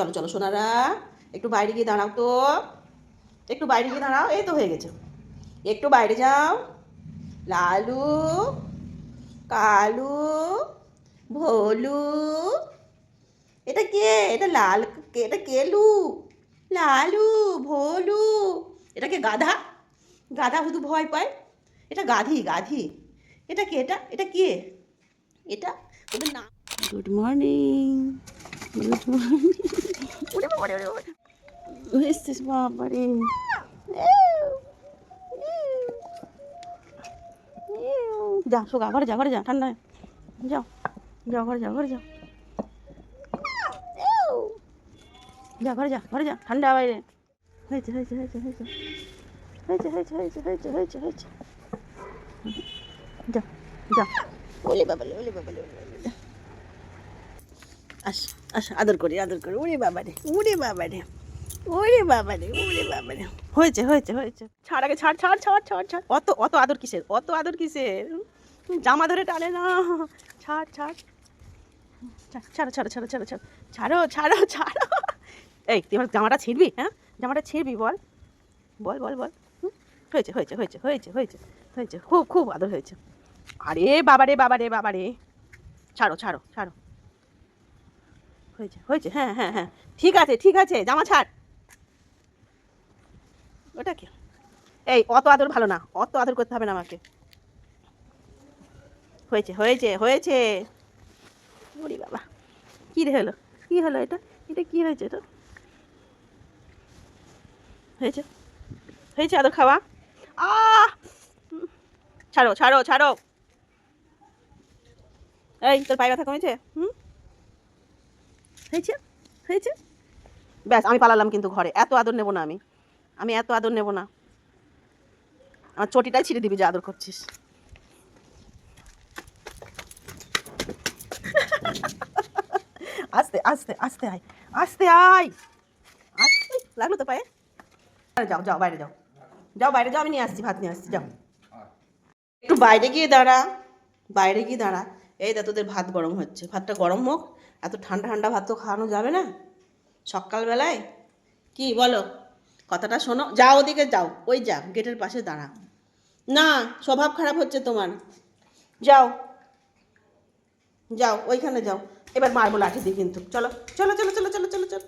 চলো চলো, সোনারা, একটু বাইরে গিয়ে দাঁড়াও তো। একটু বাইরে গিয়ে দাঁড়াও, এই তো হয়ে গেছে। একটু বাইরে যাও। লালু, কালু, ভোলু, এটা কে? এটা লাল কে? এটা কেলু? লালু, ভোলু, এটা কে? গাধা? গাধা শুধু ভয় পায়। এটা গাধি গাধি। এটা কে? এটা এটা কে? এটা? ওদের নাম গুড মর্নিং গুড মর্নিং ওরে বাবারে ওরে বাবারে এসছিস বাবারে যা শোকা ঘরে যা ঘরে যা ঠান্ডা যাও যাও ঘরে যাও ঘরে যাও যা ঘরে যা ঘরে যা ঠান্ডা বাইরে হয়েছে হয়েছে হয়েছে হয়েছে হয়েছে হয়েছে হয়েছে হয়েছে হয়েছে হয়েছে যা যা ওলে বাবালে ওলে বাবালে ওলে বাবালে আস আস আদর করি আদর করি। ওরে বাবারে ওরে বাবারে ওরে বাবারে ওরে বাবারে। হয়েছে হয়েছে হয়েছে। ছাড় আগে ছাড় ছাড় ছাড় ছাড় ছাড়। অত অত আদর কিসের? অত আদর কিসের? জামা ধরে টানে না। ছাড় ছাড়। ছাড়, ছাড়ো ছাড়ো ছাড়ো ছাড়ো ছাড়ো। ছাড়ো ছাড়ো এই তুই আমার জামাটা ছিঁড়বি হ্যাঁ? জামাটা ছিঁড়বি বল। বল বল বল? হয়েছে হয়েছে হয়েছে হয়েছে হয়েছে হয়েছে। খুব খুব আদর হয়েছে। আরে বাবারে বাবারে বাবারে। ছাড়ো ছাড়ো ছাড়ো। হয়েছে হয়েছে হ্যাঁ হ্যাঁ হ্যাঁ। ঠিক আছে ঠিক আছে, জামা ছাড়। ওটা কি? এই, অত আদর ভালো না, অত আদর করতে হবে না আমাকে। হয়েছে হয়েছে হয়েছে। ওরে বাবা, কী রে হলো? কী হলো এটা? এটা কী হয়েছে এটা হয়েছে হয়েছে আদর খাওয়া। আহ! ছাড়ো ছাড়ো ছাড়ো। এই, তোর পায়ে ব্যথা কমেছে? হুম? হয়েছে? হয়েছে? ব্যাস, আমি পালালাম কিন্তু ঘরে। এত আদর নেব না আমি। আমি এত আদর নেব না। আমার চটিটাই ছিঁড়ে দিবি যে আদর করছিস। আস্তে আস্তে আস্তে আয়। আস্তে আয়! আস্তে, লাগল তো পায়ে? যাও যাও, বাইরে যাও। যাও, বাইরে যাও, আমি নিয়ে আসছি, ভাত নিয়ে আসছি, যাও। একটু বাইরে গিয়ে দাঁড়া। বাইরে গিয়ে দাঁড়া। এই দা তোদের ভাত গরম হচ্ছে। ভাতটা গরম হোক, এত ঠান্ডা ঠান্ডা ভাত তো খাওয়ানো যাবে না? সকালবেলায়? কি বলো? কথাটা শোনো, যাও ওদিকে যাও, ওই যা, গেটের পাশে দাঁড়া। না, স্বভাব খারাপ হচ্ছে তোমার। যাও যাও, ওইখানে যাও। এবার মারবো লাঠি দিয়ে কিন্তু। চলো চলো চলো চলো চলো চলো চলো।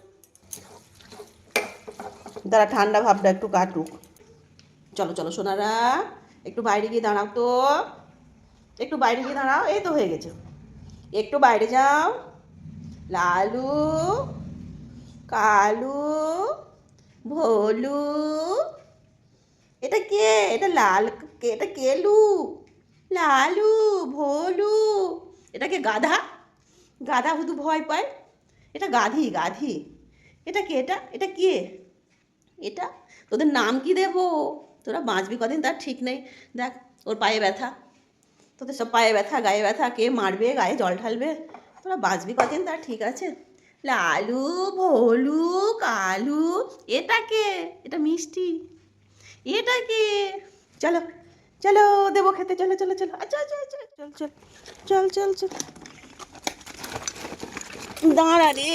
দাঁড়া, ঠান্ডা ভাবটা একটু কাটুক। চলো চলো, সোনারা, একটু বাইরে গিয়ে দাঁড়াও তো। একটু বাইরে গিয়ে দাঁড়াও, এই তো হয়ে গেছে। একটু বাইরে যাও। লালু, কালু, ভোলু, এটা কে? এটা লাল কে? এটা কেলু? লালু, ভোলু, এটা কে গাধা? গাধা শুধু ভয় পায়। এটা গাধি গাধি। এটা কে? এটা এটা কে? এটা? তোদের নাম কি দেবো? তোরা বাঁচবি কদিন? তার ঠিক নেই। দেখ, ওর পায়ে ব্যথা। তোদের সব পায়ে ব্যথা, গায়ে ব্যথা, কে মারবে, গায়ে জল ঢালবে? তোরা বাঁচবি কদিন? তার ঠিক আছে। লালু, ভোলু, কালু, এটা কে? এটা মিষ্টি। এটা কে? চলো চলো, দেবো খেতে। চলো চলো চলো। আচ্ছা আচ্ছা আচ্ছা চল চল চল চল চল। দাঁড়া রে।